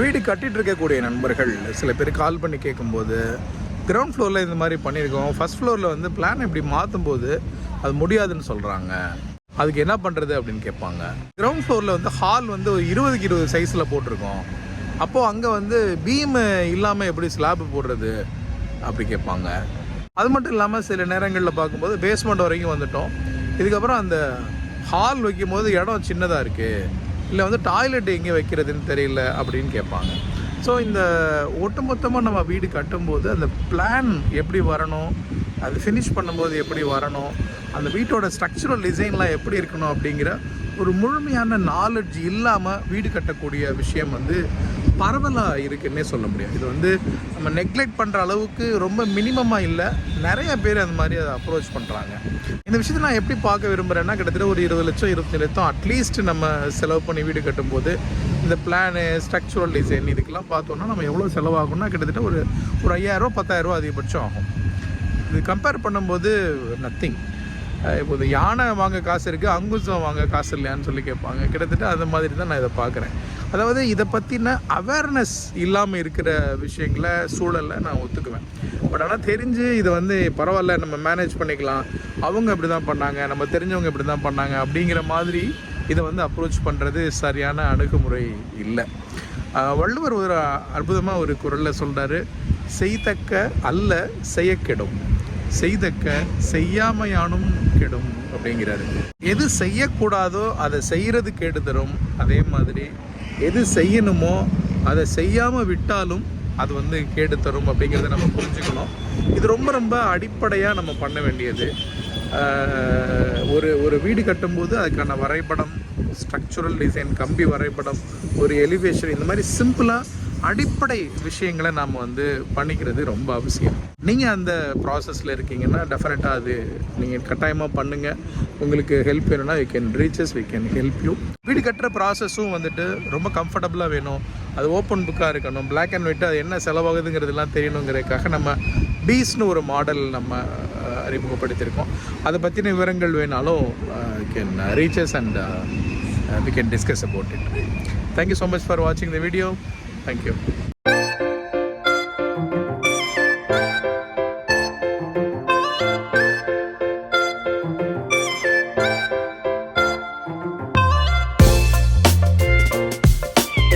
வீடு கட்டிட்டு இருக்கக்கூடிய நண்பர்கள் சில பேர் கால் பண்ணி கேட்கும்போது கிரவுண்ட் ஃப்ளோரில் இந்த மாதிரி பண்ணியிருக்கோம். ஃபர்ஸ்ட் ஃப்ளோரில் வந்து பிளான் இப்படி மாற்றும் போது அது முடியாதுன்னு சொல்கிறாங்க அதுக்கு என்ன பண்ணுறது அப்படின்னு கேட்பாங்க. கிரவுண்ட் ஃப்ளோரில் வந்து ஹால் வந்து ஒரு இருபதுக்கு இருபது சைஸில் போட்டிருக்கோம். அப்போது அங்கே வந்து பீம் இல்லாமல் எப்படி ஸ்லாப் போடுறது? அப்படி கேட்பாங்க. அது மட்டும் இல்லாமல் சில நேரங்களில் பார்க்கும்போது பேஸ்மெண்ட் வரைக்கும் வந்துட்டோம். இதுக்கப்புறம் அந்த ஹால் வைக்கும் போது இடம் சின்னதாக இருக்குது இல்லை வந்து டாய்லெட் எங்கே வைக்கிறதுன்னு தெரியல அப்படின்னு கேட்பாங்க. ஸோ இந்த ஒட்டுமொத்தமாக நம்ம வீடு கட்டும்போது அந்த பிளான் எப்படி வரணும் அது ஃபினிஷ் பண்ணும்போது எப்படி வரணும் அந்த வீட்டோட ஸ்ட்ரக்சரல் டிசைன்லாம் எப்படி இருக்கணும் அப்படிங்கிற ஒரு முழுமையான நாலெட்ஜ் இல்லாமல் வீடு கட்டக்கூடிய விஷயம் வந்து பரவலாக இருக்குன்னே சொல்ல முடியும் இது வந்து நம்ம நெக்லெக்ட் பண்ணுற அளவுக்கு ரொம்ப மினிமமாக இல்லை. நிறைய பேர் அந்த மாதிரி அதை அப்ரோச் பண்ணுறாங்க இந்த விஷயத்தை நான் எப்படி பார்க்க விரும்புகிறேன்னா கிட்டத்தட்ட ஒரு இருபது லட்சம் இருபத்தஞ்சு லட்சம் அட்லீஸ்ட் நம்ம செலவு பண்ணி வீடு கட்டும்போது இந்த பிளானு ஸ்ட்ரக்சுரல் டிசைன் இதுக்கெல்லாம் பார்த்தோன்னா நம்ம எவ்வளோ செலவாகும்னா கிட்டத்தட்ட ஒரு ஒரு ஐயாயிரரூவா பத்தாயிரரூவா அதிகபட்சம் ஆகும். இது கம்பேர் பண்ணும்போது நத்திங் இப்போ இந்த யானை வாங்க காசு இருக்குது அங்குசம் வாங்க காசு இல்லையான்னு சொல்லி கேட்பாங்க. கிட்டத்தட்ட அந்த மாதிரி தான் நான் இதை பார்க்குறேன். அதாவது இதை பற்றின அவேர்னஸ் இல்லாமல் இருக்கிற விஷயங்களை சூழலை நான் ஒத்துக்குவேன். பட் ஆனால் தெரிஞ்சு இதை வந்து பரவாயில்ல நம்ம மேனேஜ் பண்ணிக்கலாம். அவங்க இப்படி தான் பண்ணாங்க நம்ம தெரிஞ்சவங்க இப்படி தான் பண்ணாங்க அப்படிங்கிற மாதிரி இதை வந்து அப்ரோச் பண்ணுறது சரியான அணுகுமுறை இல்லை. வள்ளுவர் ஒரு அற்புதமாக ஒரு குரலில் சொல்கிறாரு செய்தக்க அல்ல செய்யக்கெடும். செய்தக்க செய்யாமையானும் கெடும் அப்படிங்கிறாரு. எது செய்யக்கூடாதோ அதை செய்கிறது கேடு தரும். அதே மாதிரி எது செய்யணுமோ அதை செய்யாமல் விட்டாலும் அது வந்து கேட்டு தரும் அப்படிங்கிறத நம்ம புரிஞ்சுக்கணும். இது ரொம்ப ரொம்ப அடிப்படையாக நம்ம பண்ண வேண்டியது. ஒரு ஒரு வீடு கட்டும்போது அதுக்கான வரைபடம் ஸ்ட்ரக்சுரல் டிசைன் கம்பி வரைபடம் ஒரு எலிவேஷன் இந்த மாதிரி சிம்பிளாக அடிப்படை விஷயங்களை நாம் வந்து பண்ணிக்கிறது ரொம்ப அவசியம். நீங்கள் அந்த ப்ராசஸில் இருக்கீங்கன்னா டெஃபினட்டாக அது நீங்கள் கட்டாயமாக பண்ணுங்கள் உங்களுக்கு ஹெல்ப் வேணும்னா you can reach us we can help you வீடு கட்டுற ப்ராசஸும் வந்துட்டு ரொம்ப கம்ஃபர்டபுளாக வேணும். அது ஓப்பன் புக்காக இருக்கணும். பிளாக் அண்ட் ஒயிட் அது என்ன செலவாகுதுங்கிறதெல்லாம் தெரியணுங்கிறதுக்காக நம்ம பீஸ்னு ஒரு மாடல் நம்ம அறிமுகப்படுத்தியிருக்கோம். அதை பற்றின விவரங்கள் வேணாலும் can reach us and we can discuss about it thank you so much for வாட்சிங் த வீடியோ தேங்க்யூ